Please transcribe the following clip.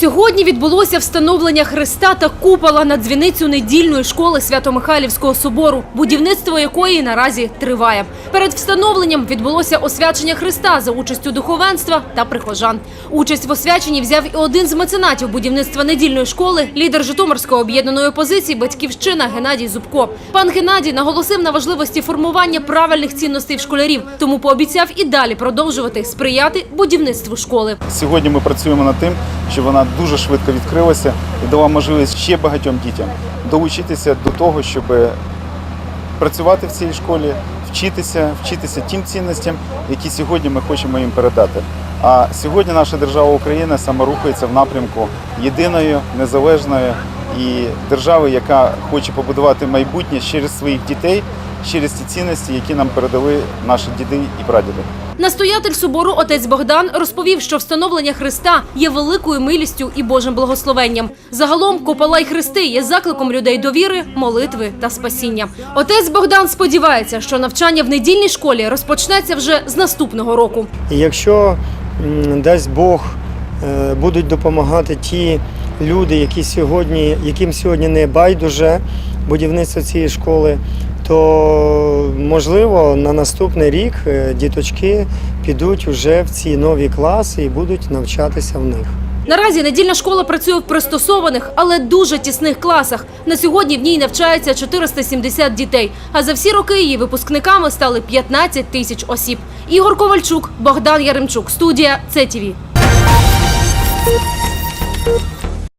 Сьогодні відбулося встановлення хреста та купола над дзвіницю недільної школи Свято-Михайлівського собору, будівництво якої наразі триває. Перед встановленням відбулося освячення хреста за участю духовенства та прихожан. Участь в освяченні взяв і один з меценатів будівництва недільної школи, лідер Житомирської об'єднаної опозиції Батьківщина Геннадій Зубко. Пан Геннадій наголосив на важливості формування правильних цінностей в школярів, тому пообіцяв і далі продовжувати сприяти будівництву школи. Сьогодні ми працюємо над тим, щоб вона дуже швидко відкрилася і дала можливість ще багатьом дітям долучитися до того, щоб працювати в цій школі, вчитися, вчитися тим цінностям, які сьогодні ми хочемо їм передати. А сьогодні наша держава Україна саме рухається в напрямку єдиної, незалежної і держави, яка хоче побудувати майбутнє через своїх дітей, через ті цінності, які нам передали наші діди і прадіди. Настоятель собору отець Богдан розповів, що встановлення Христа є великою милістю і Божим благословенням. Загалом купола й хрести є закликом людей до віри, молитви та спасіння. Отець Богдан сподівається, що навчання в недільній школі розпочнеться вже з наступного року. Якщо дасть Бог е, будуть допомагати ті люди, які сьогодні, яким сьогодні не байдуже будівництво цієї школи, то можливо на наступний рік е, діточки підуть уже в ці нові класи і будуть навчатися в них. Наразі недільна школа працює в пристосованих, але дуже тісних класах. На сьогодні в ній навчається 470 дітей. А за всі роки її випускниками стали 15 тисяч осіб. Ігор Ковальчук, Богдан Яремчук, студія ЦТВ.